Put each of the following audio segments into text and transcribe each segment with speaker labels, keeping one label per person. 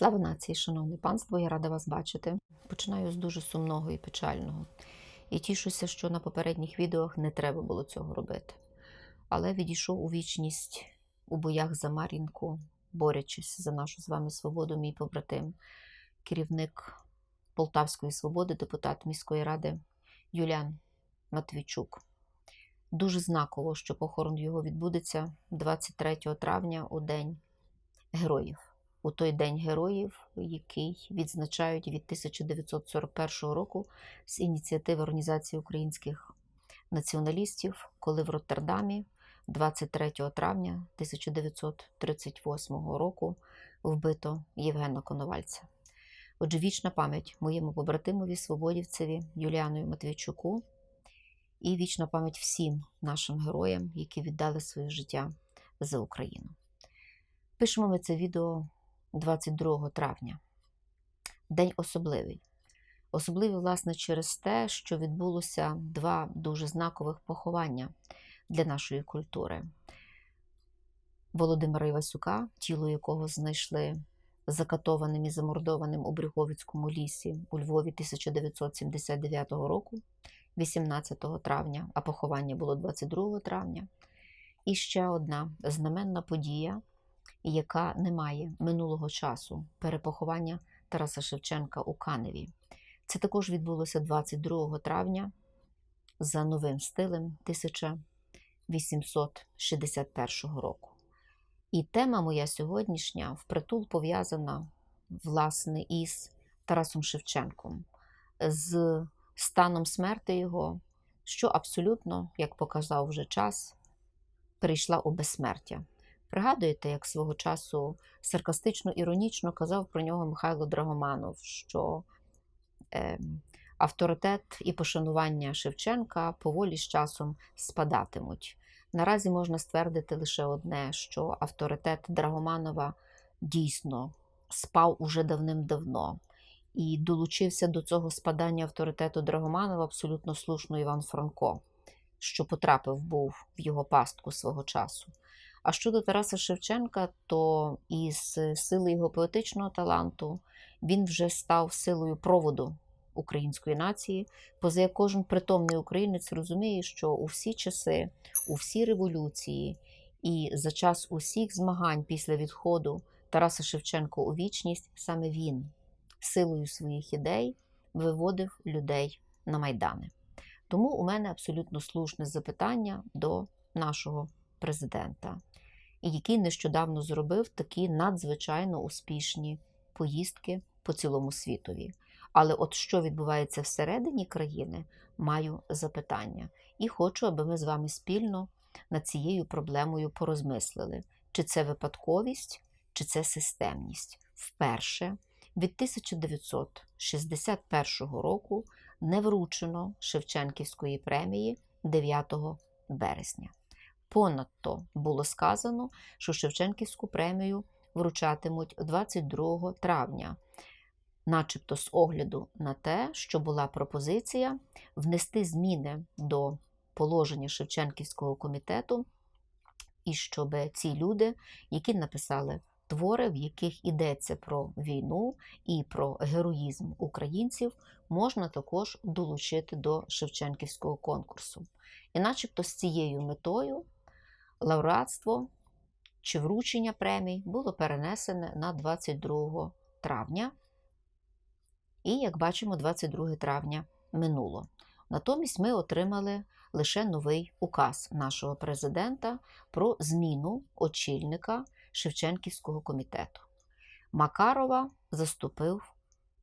Speaker 1: Слава нації, шановне панство, я рада вас бачити. Починаю з дуже сумного і печального. І тішуся, що на попередніх відео не треба було цього робити. Але відійшов у вічність у боях за Мар'їнку, борючись за нашу з вами свободу, мій побратим, керівник Полтавської свободи, депутат міської ради Юліан Матвійчук. Дуже знаково, що похорон його відбудеться 23 травня у День Героїв у той День Героїв, який відзначають від 1941 року з ініціативи Організації українських націоналістів, коли в Роттердамі 23 травня 1938 року вбито Євгена Коновальця. Отже, вічна пам'ять моєму побратимові, свободівцеві Юліану Матвійчуку і вічна пам'ять всім нашим героям, які віддали своє життя за Україну. Пишемо ми це відео 22 травня. День особливий. Особливий, власне, через те, що відбулося два дуже знакових поховання для нашої культури. Володимира Івасюка, тіло якого знайшли закатованим і замордованим у Брюховицькому лісі у Львові 1979 року, 18 травня, а поховання було 22 травня. І ще одна знаменна подія, яка не має минулого часу перепоховання Тараса Шевченка у Каневі. Це також відбулося 22 травня за новим стилем 1861 року. І тема моя сьогоднішня впритул пов'язана власне із Тарасом Шевченком, з станом смерти його, що абсолютно, як показав вже час, перейшла у безсмертя. Пригадуєте, як свого часу саркастично іронічно казав про нього Михайло Драгоманов, що е, авторитет і пошанування Шевченка поволі з часом спадатимуть. Наразі можна ствердити лише одне: що авторитет Драгоманова дійсно спав уже давним-давно. І долучився до цього спадання авторитету Драгоманова абсолютно слушно Іван Франко, що потрапив був в його пастку свого часу. А щодо Тараса Шевченка, то із сили його поетичного таланту він вже став силою проводу української нації, поза як кожен притомний українець розуміє, що у всі часи, у всі революції і за час усіх змагань після відходу Тараса Шевченка у вічність саме він силою своїх ідей виводив людей на майдани. Тому у мене абсолютно слушне запитання до нашого президента, який нещодавно зробив такі надзвичайно успішні поїздки по цілому світові. Але от що відбувається всередині країни, маю запитання. І хочу, аби ми з вами спільно над цією проблемою порозмислили, чи це випадковість, чи це системність. Вперше від 1961 року не вручено Шевченківської премії 9 березня. Понадто було сказано, що Шевченківську премію вручатимуть 22 травня, начебто з огляду на те, що була пропозиція внести зміни до положення Шевченківського комітету, і щоб ці люди, які написали твори, в яких йдеться про війну і про героїзм українців, можна також долучити до Шевченківського конкурсу. І начебто з цією метою лауреатство чи вручення премій було перенесене на 22 травня. І, як бачимо, 22 травня минуло. Натомість ми отримали лише новий указ нашого президента про зміну очільника Шевченківського комітету. Макарова заступив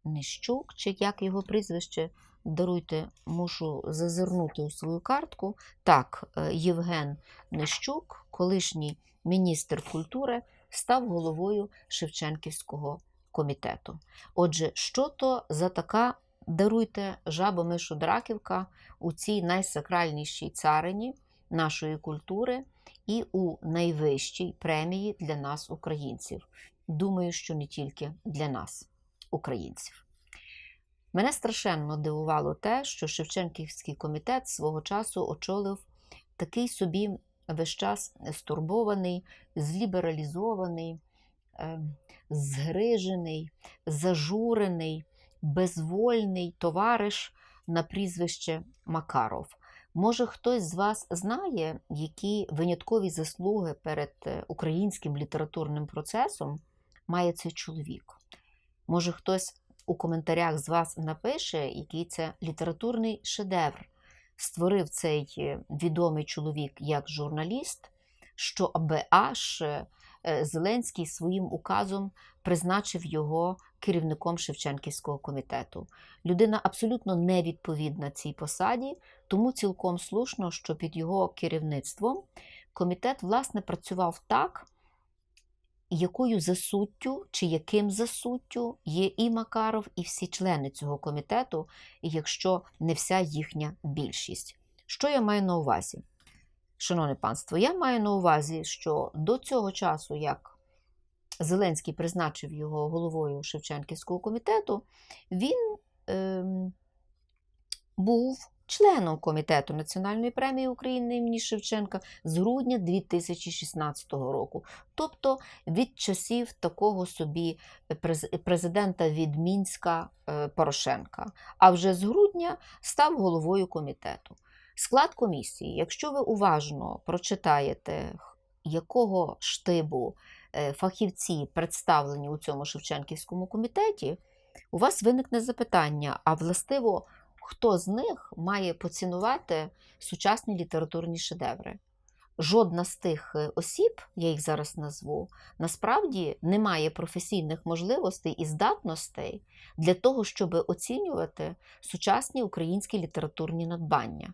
Speaker 1: Нищук, чи як його прізвище, даруйте, мушу зазирнути у свою картку. Так, е, Євген Нищук, колишній міністр культури, став головою Шевченківського комітету. Отже, що то за така, даруйте, жаба мишу драківка у цій найсакральнішій царині нашої культури і у найвищій премії для нас, українців. Думаю, що не тільки для нас, українців. Мене страшенно дивувало те, що Шевченківський комітет свого часу очолив такий собі весь час стурбований, злібералізований, е, згрижений, зажурений, безвольний товариш на прізвище Макаров. Може, хтось з вас знає, які виняткові заслуги перед е, українським літературним процесом має цей чоловік? Може, хтось у коментарях з вас напише, який це літературний шедевр створив цей е, відомий чоловік як журналіст, що аби аж е, Зеленський своїм указом призначив його керівником Шевченківського комітету. Людина абсолютно невідповідна цій посаді, тому цілком слушно, що під його керівництвом комітет власне працював так, якою за суттю чи яким за суттю є і Макаров, і всі члени цього комітету, якщо не вся їхня більшість. Що я маю на увазі? Шановне панство, я маю на увазі, що до цього часу, як Зеленський призначив його головою Шевченківського комітету, він ем, був членом комітету Національної премії України імені Шевченка з грудня 2016 року, тобто від часів такого собі президента від Мінська е, Порошенка. А вже з грудня став головою комітету. Склад комісії, якщо ви уважно прочитаєте, якого штибу е, фахівці представлені у цьому Шевченківському комітеті, у вас виникне запитання: а властиво, хто з них має поцінувати сучасні літературні шедеври? Жодна з тих е, осіб, я їх зараз назву, насправді не має професійних можливостей і здатностей для того, щоб оцінювати сучасні українські літературні надбання.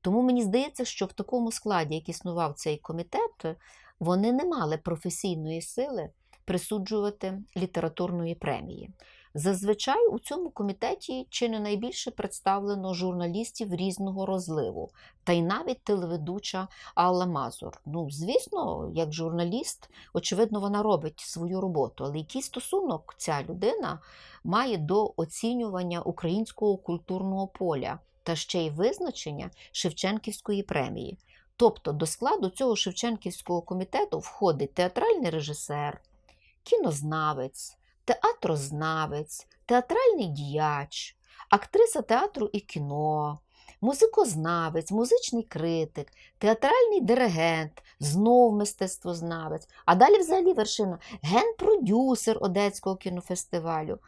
Speaker 1: Тому мені здається, що в такому складі, як існував цей комітет, вони не мали професійної сили присуджувати літературної премії. Зазвичай у цьому комітеті чи не найбільше представлено журналістів різного розливу, та й навіть телеведуча Алла Мазур. Ну, звісно, як журналіст, очевидно, вона робить свою роботу, але який стосунок ця людина має до оцінювання українського культурного поля та ще й визначення Шевченківської премії. Тобто до складу цього Шевченківського комітету входить театральний режисер, кінознавець, театрознавець, театральний діяч, актриса театру і кіно, музикознавець, музичний критик, театральний диригент, знов мистецтвознавець, а далі взагалі вершина ген-продюсер Одеського кінофестивалю.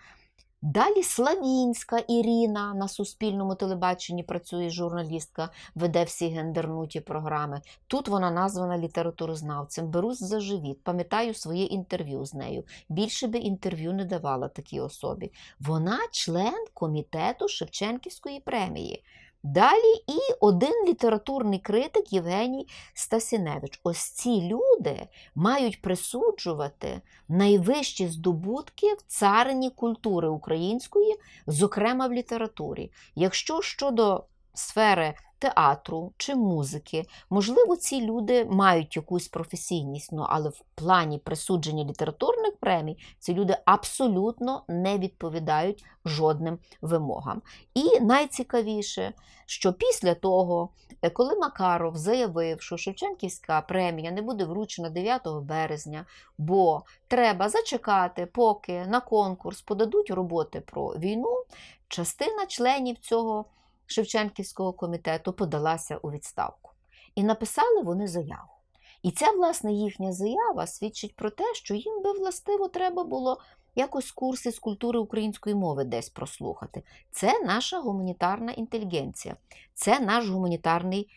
Speaker 1: Далі Славінська Ірина на Суспільному телебаченні працює журналістка, веде всі гендернуті програми. Тут вона названа літературознавцем. Берусь за живіт, пам'ятаю своє інтерв'ю з нею. Більше би інтерв'ю не давала такій особі. Вона член комітету Шевченківської премії. Далі і один літературний критик Євгеній Стасіневич. Ось ці люди мають присуджувати найвищі здобутки в царині культури української, зокрема в літературі. Якщо щодо сфери театру чи музики, можливо, ці люди мають якусь професійність, ну, але в плані присудження літературних премій ці люди абсолютно не відповідають жодним вимогам. І найцікавіше, що після того, е, коли Макаров заявив, що Шевченківська премія не буде вручена 9 березня, бо треба зачекати, поки на конкурс подадуть роботи про війну, частина членів цього Шевченківського комітету подалася у відставку. І написали вони заяву. І ця, власне, їхня заява свідчить про те, що їм би властиво треба було якось курси з культури української мови десь прослухати. Це наша гуманітарна інтелігенція, це наш гуманітарний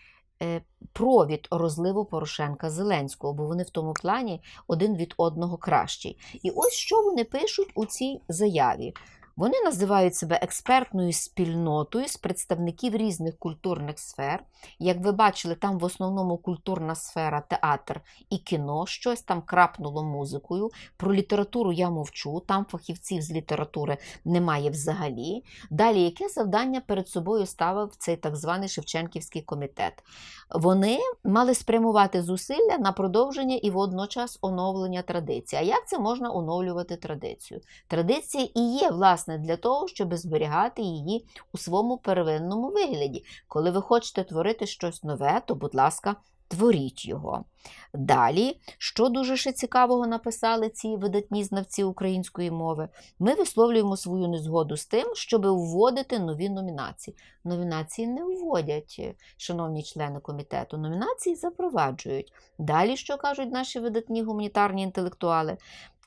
Speaker 1: е, провід розливу Порошенка Зеленського, бо вони в тому плані один від одного кращі. І ось що вони пишуть у цій заяві. Вони називають себе експертною спільнотою з представників різних культурних сфер. Як ви бачили, там в основному культурна сфера, театр і кіно, щось там крапнуло музикою. Про літературу я мовчу, там фахівців з літератури немає взагалі. Далі, яке завдання перед собою ставив цей так званий Шевченківський комітет? Вони мали спрямувати зусилля на продовження і водночас оновлення традиції. А як це можна оновлювати традицію? Традиція і є, власне, власне, для того, щоб зберігати її у своєму первинному вигляді. Коли ви хочете творити щось нове, то, будь ласка, творіть його. Далі, що дуже ще цікавого написали ці видатні знавці української мови, ми висловлюємо свою незгоду з тим, щоб вводити нові номінації. Номінації не вводять, шановні члени комітету, номінації запроваджують. Далі, що кажуть наші видатні гуманітарні інтелектуали?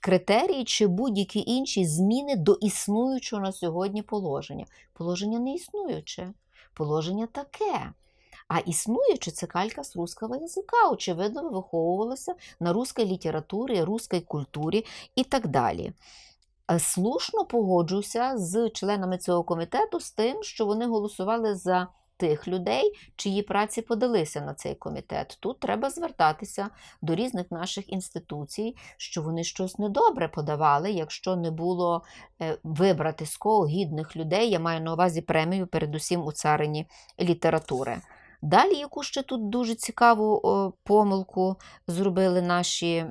Speaker 1: Критерії чи будь-які інші зміни до існуючого на сьогодні положення. Положення не існуюче, положення таке. А існуюче це калька з русского язика, очевидно, виховувалося на русській літературі, русській культурі і так далі. Е, Слушно погоджуся з членами цього комітету з тим, що вони голосували за тих людей, чиї праці подалися на цей комітет. Тут треба звертатися до різних наших інституцій, що вони щось недобре подавали, якщо не було е, вибрати з кого гідних людей. Я маю на увазі премію, передусім у царині літератури. Далі, яку ще тут дуже цікаву помилку зробили наші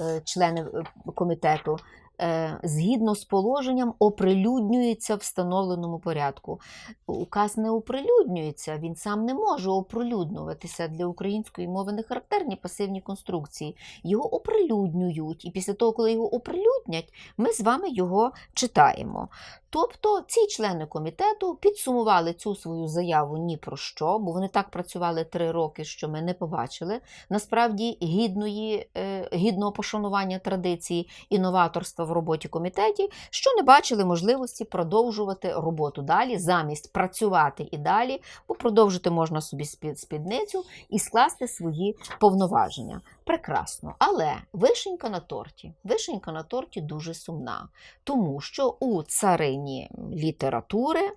Speaker 1: е, члени е, комітету. Е, Згідно з положенням, оприлюднюється в встановленому порядку. Указ не оприлюднюється, він сам не може оприлюднюватися для української мови не характерні пасивні конструкції. Його оприлюднюють, і після того, коли його оприлюднять, ми з вами його читаємо. Тобто ці члени комітету підсумували цю свою заяву ні про що, бо вони так працювали три роки, що ми не побачили насправді гідної, е, гідного пошанування традиції і новаторства в роботі комітетів, що не бачили можливості продовжувати роботу далі, замість працювати і далі, бо продовжити можна собі спід- спідницю і скласти свої повноваження. Прекрасно. Але вишенька на торті. Вишенька на торті дуже сумна, тому що у царині літератури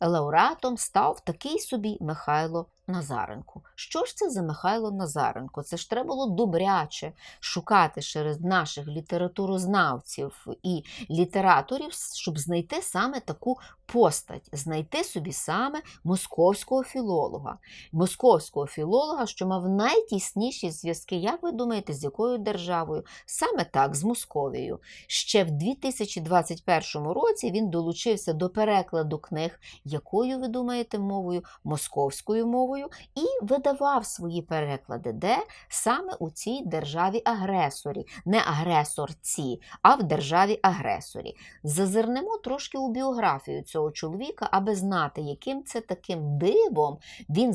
Speaker 1: лауреатом став такий собі Михайло Назаренко. Що ж це за Михайло Назаренко? Це ж треба було добряче шукати серед наших літературознавців і літераторів, щоб знайти саме таку постать, знайти собі саме московського філолога. Московського філолога, що мав найтісніші зв'язки, як ви думаєте, з якою державою? Саме так, з Московією. Ще в 2021 році він долучився до перекладу книг, якою ви думаєте мовою? Московською мовою, і видавав свої переклади, де саме у цій державі-агресорі, не агресорці, а в державі-агресорі. Зазирнемо трошки у біографію цього чоловіка, аби знати, яким це таким дивом він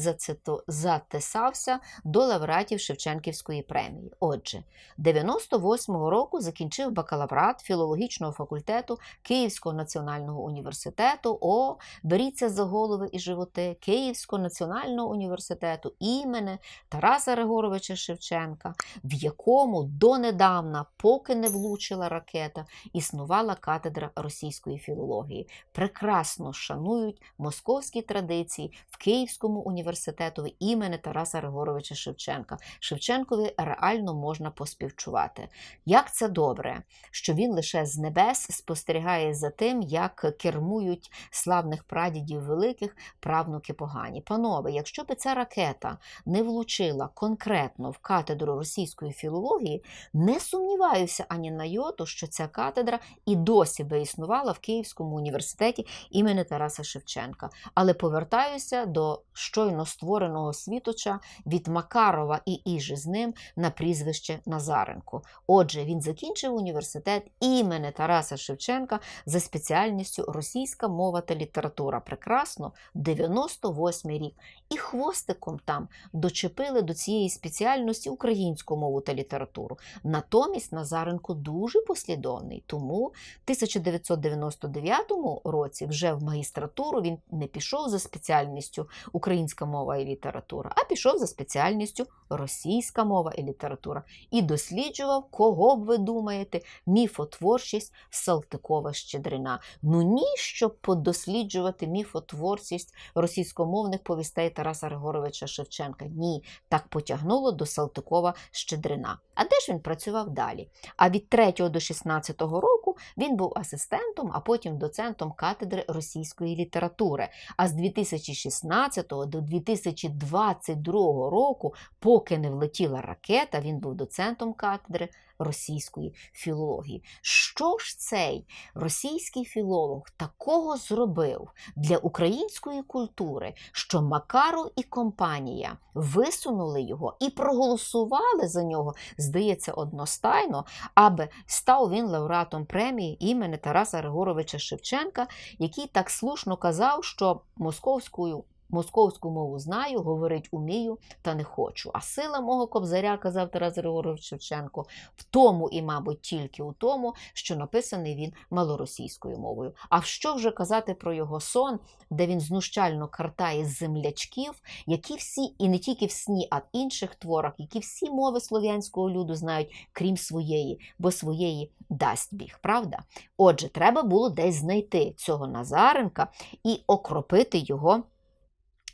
Speaker 1: затисався до лауреатів Шевченківської премії. Отже, 98-го року закінчив бакалаврат філологічного факультету Київського національного університету. О, беріться за голови і животи Київського національного університету імені Тараса Григоровича Шевченка, в якому донедавна, поки не влучила ракета, існувала катедра російської філології. Прекрасно шанують московські традиції в Київському університету імені Тараса Григоровича Шевченка. Шевченкові реально можна поспівчувати. Як це добре, що він лише з небес спостерігає за тим, як кермують славних прадідів великих правнуки погані. Панове, якщо б ця ракета не влучила конкретно в катедру російської філології, не сумніваюся ані на йоту, що ця катедра і досі би існувала в Київському університеті імені Тараса Шевченка. Але повертаюся до щойно створеного світоча від Макарова і іже з ним на прізвище Назаренко. Отже, він закінчив університет імені Тараса Шевченка за спеціальністю російська мова та література. Прекрасно, 98 рік. І хвостиком там дочепили до цієї спеціальності українську мову та літературу. Натомість Назаренко дуже послідовний. Тому в 1999 році, вже в магістратуру, він не пішов за спеціальністю українська мова і література, а пішов за спеціальністю російська мова і література і досліджував, кого б ви думаєте, міфотворчість Салтикова Щедрина. Ну ні, щоб подосліджувати міфотворчість російськомовних повістей Тараса Григоровича Шевченка. Ні, так потягнуло до Салтикова Щедрина. А де ж він працював далі? А від 3 до 16 року він був асистентом, а потім доцентом катедри російської літератури. А з 2016 до 2022 року, поки не влетіла ракета, він був доцентом катедри російської філології. Що ж цей російський філолог такого зробив для української культури, що Макаров і компанія висунули його і проголосували за нього, здається, одностайно, аби став він лауреатом премії імені Тараса Григоровича Шевченка, який так слушно казав, що московською. Московську мову знаю, говорить умію, та не хочу. А сила мого кобзаря, казав Тарас Григорович Шевченко, в тому і, мабуть, тільки у тому, що написаний він малоросійською мовою. А що вже казати про його сон, де він знущально картає землячків, які всі, і не тільки в сні, а в інших творах, які всі мови слов'янського люду знають, крім своєї, бо своєї дасть біг, правда? Отже, треба було десь знайти цього Назаренка і окропити його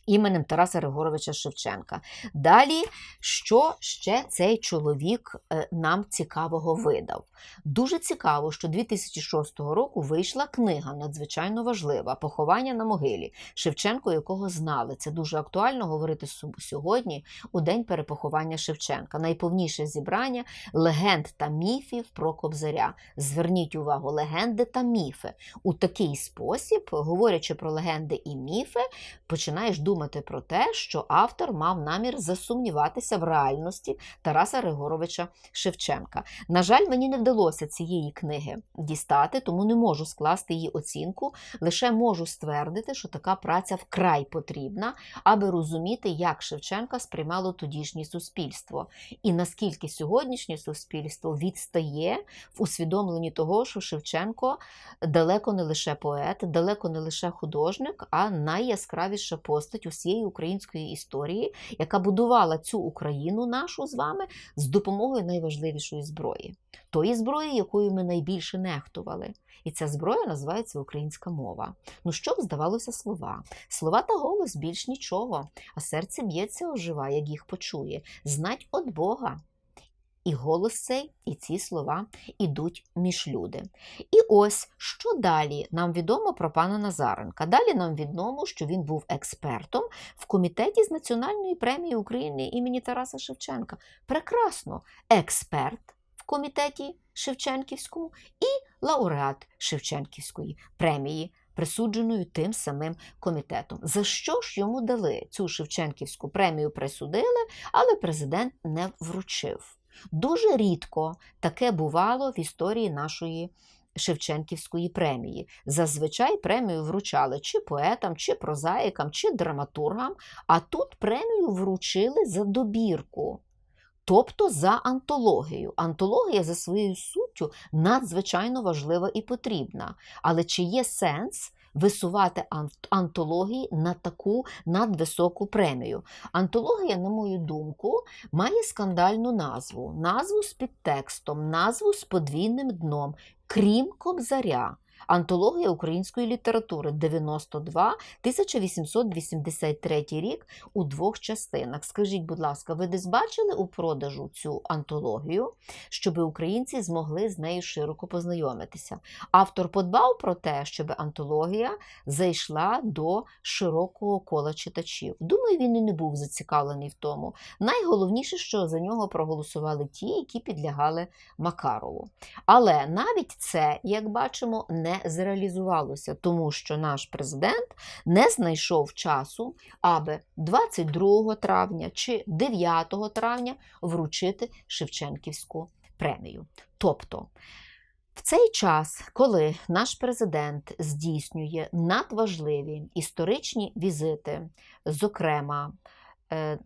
Speaker 1: іменем Тараса Григоровича Шевченка. Далі, що ще цей чоловік е, нам цікавого видав? Дуже цікаво, що 2006 року вийшла книга надзвичайно важлива Поховання на могилі Шевченко, якого знали. Це дуже актуально говорити сьогодні, у день перепоховання Шевченка. Найповніше зібрання легенд та міфів про Кобзаря. Зверніть увагу, легенди та міфи. У такий спосіб, говорячи про легенди і міфи, починаєш думати про те, що автор мав намір засумніватися в реальності Тараса Григоровича Шевченка. На жаль, мені не вдалося цієї книги дістати, тому не можу скласти її оцінку. Лише можу ствердити, що така праця вкрай потрібна, аби розуміти, як Шевченка сприймало тодішнє суспільство, і наскільки сьогоднішнє суспільство відстає в усвідомленні того, що Шевченко далеко не лише поет, далеко не лише художник, а найяскравіша постать усієї української історії, яка будувала цю Україну нашу з вами з допомогою найважливішої зброї, тої зброї, якою ми найбільше нехтували. І ця зброя називається українська мова. Ну що б здавалося слова? Слова та голос більш нічого, а серце б'ється ожива, як їх почує. Знать от Бога. І голос цей, і ці слова ідуть між люди. І ось що далі нам відомо про пана Назаренка. Далі нам відомо, що він був експертом в комітеті з Національної премії України імені Тараса Шевченка. Прекрасно, експерт в комітеті Шевченківському і лауреат Шевченківської премії. Присудженою тим самим комітетом. За що ж йому дали цю Шевченківську премію присудили, але президент не вручив. Дуже рідко таке бувало в історії нашої Шевченківської премії. Зазвичай премію вручали чи поетам, чи прозаїкам, чи драматургам, а тут премію вручили за добірку. Тобто за антологію. Антологія за своєю суттю надзвичайно важлива і потрібна. Але чи є сенс висувати антології на таку надвисоку премію? Антологія, на мою думку, має скандальну назву, назву з підтекстом, назву з подвійним дном, крім Кобзаря. Антологія української літератури 92 1883 рік у двох частинах. Скажіть, будь ласка, ви десь бачили у продажу цю антологію, щоб українці змогли з нею широко познайомитися? Автор подбав про те, щоб антологія зайшла до широкого кола читачів. Думаю, він і не був зацікавлений в тому. Найголовніше, що за нього проголосували ті, які підлягали Макарову. Але навіть це, як бачимо, не зреалізувалося, тому що наш президент не знайшов часу, аби 22 травня чи 9 травня вручити Шевченківську премію. Тобто, в цей час, коли наш президент здійснює надважливі історичні візити, зокрема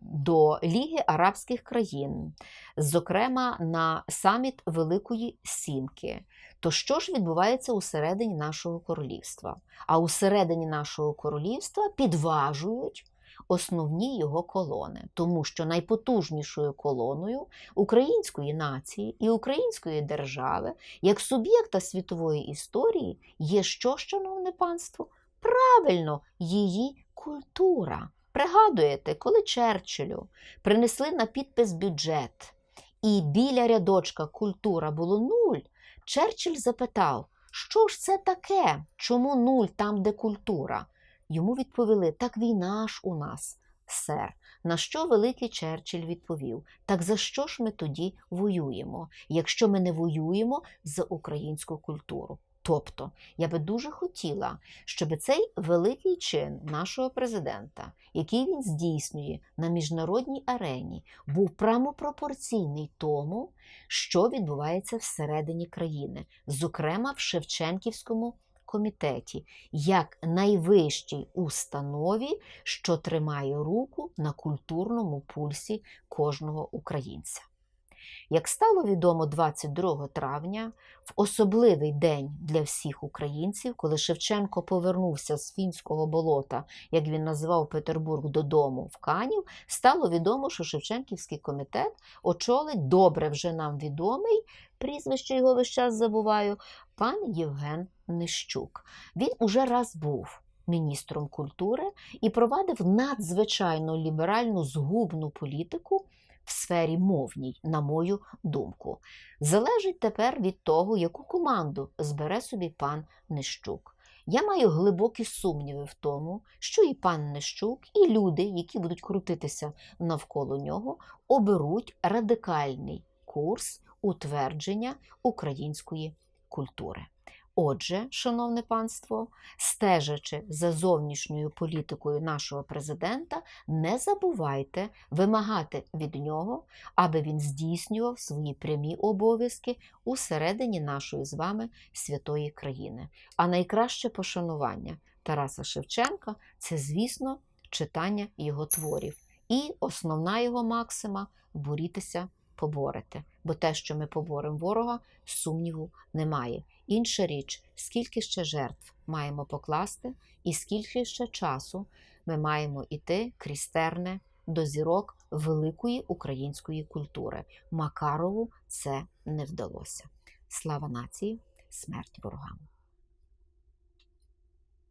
Speaker 1: до Ліги Арабських країн, зокрема на саміт Великої Сімки, то що ж відбувається усередині нашого королівства? А усередині нашого королівства підважують основні його колони, тому що найпотужнішою колоною української нації і української держави як суб'єкта світової історії є що, шановне панство? Правильно, її культура. Пригадуєте, коли Черчиллю принесли на підпис бюджет, і біля рядочка культура було нуль, Черчилль запитав, що ж це таке? Чому нуль там, де культура? Йому відповіли: так війна ж у нас сер. На що великий Черчилль відповів: Так за що ж ми тоді воюємо, якщо ми не воюємо за українську культуру? Тобто, я би дуже хотіла, щоб цей великий чин нашого президента, який він здійснює на міжнародній арені, був прямо пропорційний тому, що відбувається всередині країни, зокрема в Шевченківському комітеті, як найвищій установі, що тримає руку на культурному пульсі кожного українця. Як стало відомо 22 травня, в особливий день для всіх українців, коли Шевченко повернувся з фінського болота, як він назвав Петербург додому в Канів, стало відомо, що Шевченківський комітет очолить добре вже нам відомий, прізвище його весь час забуваю, пан Євген Нищук. Він уже раз був. Міністром культури і провадив надзвичайно ліберальну згубну політику в сфері мовній, на мою думку. Залежить тепер від того, яку команду збере собі пан Нищук. Я маю глибокі сумніви в тому, що і пан Нищук, і люди, які будуть крутитися навколо нього, оберуть радикальний курс утвердження української культури. Отже, шановне панство, стежачи за зовнішньою політикою нашого президента, не забувайте вимагати від нього, аби він здійснював свої прямі обов'язки усередині нашої з вами святої країни. А найкраще пошанування Тараса Шевченка це, звісно, читання його творів. І основна його максима борітися, поборете. Бо те, що ми поборемо ворога, сумніву немає. Інша річ, скільки ще жертв маємо покласти, і скільки ще часу ми маємо іти крізь терне до зірок великої української культури. Макарову це не вдалося. Слава нації, смерть ворогам!